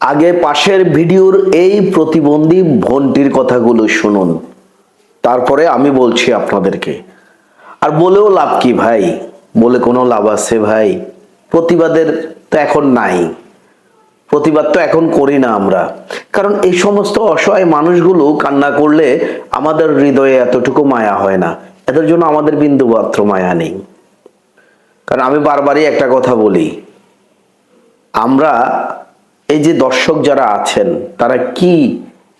আগে পাশের ভিডিওর এই প্রতিবন্ধী ভন্টির কথাগুলো শুনুন। তারপরে আমি বলছি আপনাদেরকে। আর বলেও লাভ কি ভাই? বলে কোনো লাভ আছে ভাই? প্রতিবাদের তো এখন নাই। প্রতিবাদ তো এখন করি না আমরা। কারণ এই সমস্ত অসহায় মানুষগুলো কান্না করলে আমাদের হৃদয়ে এতটুকু মায়া হয় না। এদের জন্য আমাদের বিন্দু মাত্র মায়া নেই। কারণ আমি বারবারই একটা কথা বলি। আমরা এই যে দর্শক যারা আছেন, তারা কি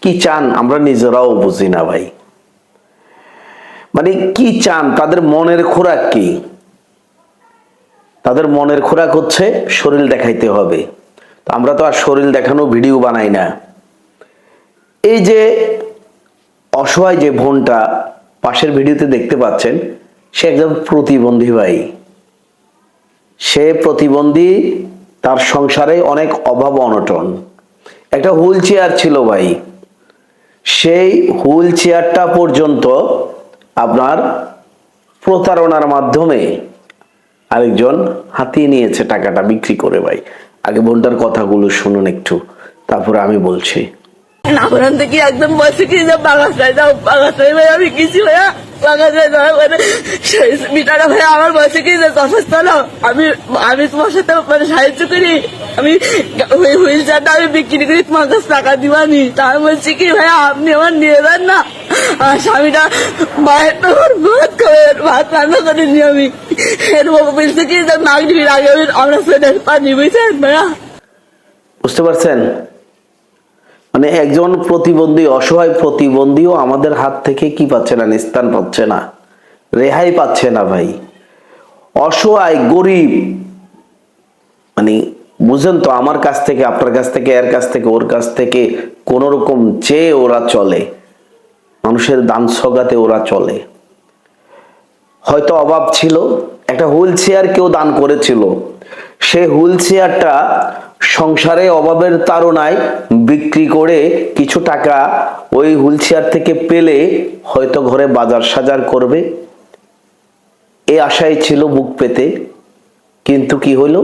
কি চান আমরা নিজেরাও বুঝি না ভাই। মানে কি চান? তাদের মনের খোরাক কি? তাদের মনের খোরাক হচ্ছে শরীর দেখাইতে হবে। আমরা তো আর শরীর দেখানো ভিডিও বানাই না। এই যে অসহায় যে বোনটা পাশের ভিডিওতে দেখতে পাচ্ছেন, সে একজন প্রতিবন্ধী ভাই। সে প্রতিবন্ধী তার সংসারে অনেক অভাব অনটন। একটা হুইল চেয়ার ছিল ভাই। সেই হুইল চেয়ারটা পর্যন্ত আপনার প্রতারণার মাধ্যমে আরেকজন হাতিয়ে নিয়েছে টাকাটা বিক্রি করে ভাই। আগে বোনটার কথাগুলো শুনুন একটু, তারপরে আমি বলছি। না থেকে একদম বসে কি যে বাগাসায় যাও ভাই আমি কিছু ভাইয়া ভাই আমার বসে কি যথেষ্ট না আমি আমি তোমার সাথে মানে সাহায্য করি আমি আমি করি তার বলছি কি ভাইয়া আপনি আমার নিয়ে যান না আমার স্বামীটা মায়ের ভাত খাবে ভাত রান্না করিনি আমি এরকম বলছে কি মাগরির আগে আমি আমরা ফেনের পানি ভাইয়া বুঝতে পারছেন? মানে একজন প্রতিবন্ধী, অসহায় প্রতিবন্ধীও আমাদের হাত থেকে কি পাচ্ছে না নিস্তান পাচ্ছে না? রেহাই পাচ্ছে না ভাই। অসহায়, গরিব মানে বুঝেন তো আমার কাছ থেকে, আপনার কাছ থেকে, এর কাছ থেকে, ওর কাছ থেকে কোন রকম চেয়ে ওরা চলে। মানুষের দান সগাতে ওরা চলে। হয়তো অভাব ছিল, একটা হুইল চেয়ার কেউ দান করেছিল। সে হুইল চেয়ারটা সংসারে অভাবের তাড়নায় বিক্রি করে কিছু টাকা ওই হুইল চেয়ার থেকে পেলে হয়তো ঘরে বাজার সাজার করবে। এই আশাই ছিল বুক পেতে। কিন্তু কি হলো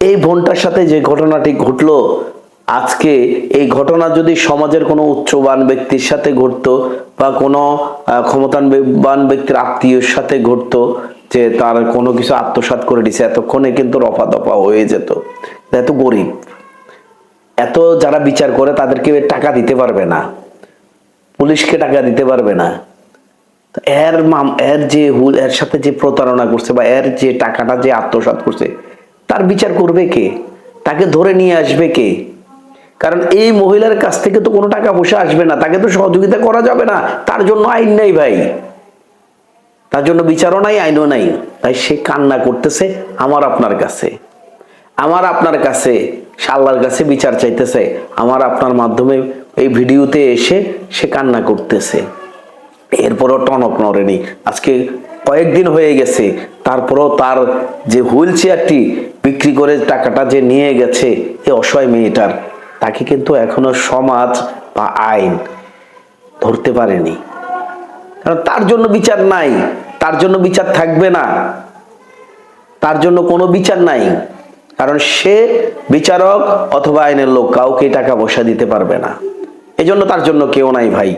এই বোনটার সাথে যে ঘটনাটি ঘটলো, আজকে এই ঘটনা যদি সমাজের কোনো উচ্চবান ব্যক্তির সাথে ঘটতো বা কোনো ক্ষমতাবান ব্যক্তির আত্মীয়র সাথে ঘটতো যে তার কোনো কিছু আত্মসাৎ করে দিছে, এতক্ষণে কিন্তু রফা দফা হয়ে যেত। এত গরিব। এত যারা বিচার করে তাদেরকে টাকা দিতে পারবে না। পুলিশকে টাকা দিতে পারবে না। এর মাম, এর যে হুল, এর সাথে যে প্রতারণা করছে বা এর যে টাকাটা যে আত্মসাৎ করছে, তার বিচার করবে কে? তাকে ধরে নিয়ে আসবে কে? কারণ এই মহিলার কাছ থেকে তো কোনো টাকা পয়সা আসবে না। তাকে তো সহযোগিতা করা যাবে না। তার জন্য আইন নাই ভাই। তার জন্য বিচারও নাই, আইনও নাই। তাই সে কান্না করতেছে আমার আপনার কাছে। আমার আপনার কাছে, সে আল্লাহর কাছে বিচার চাইতেছে। আমার আপনার মাধ্যমে এই ভিডিওতে এসে সে কান্না করতেছে। এরপরও টনক নড়েনি। আজকে কয়েকদিন হয়ে গেছে। তারপরও তার যে হুইল চেয়ারটি বিক্রি করে টাকাটা যে নিয়ে গেছে এই অসহায় মেয়েটার, তাকে কিন্তু এখনও সমাজ বা আইন ধরতে পারেনি। কারণ তার জন্য বিচার নাই। তার জন্য বিচার থাকবে না। তার জন্য কোনো বিচার নাই। কারণ সে বিচারক অথবা আইনের লোক, কাউকে টাকা পয়সা দিতে পারবে না। এই জন্য তার জন্য কেউ নাই ভাই।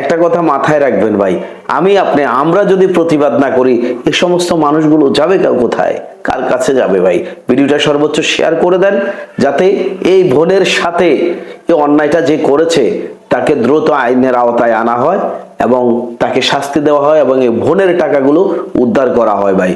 একটা কথা মাথায় রাখবেন ভাই, আমি আপনি, আমরা যদি প্রতিবাদ না করি, এ সমস্ত মানুষগুলো যাবে কেউ কোথায়? কার কাছে যাবে ভাই? ভিডিওটা সর্বোচ্চ শেয়ার করে দেন, যাতে এই বোনের সাথে অন্যায়টা যে করেছে, তাকে দ্রুত আইনের আওতায় আনা হয়। এবং তাকে শাস্তি দেওয়া হয় এবং এই বোনের টাকাগুলো উদ্ধার করা হয় ভাই।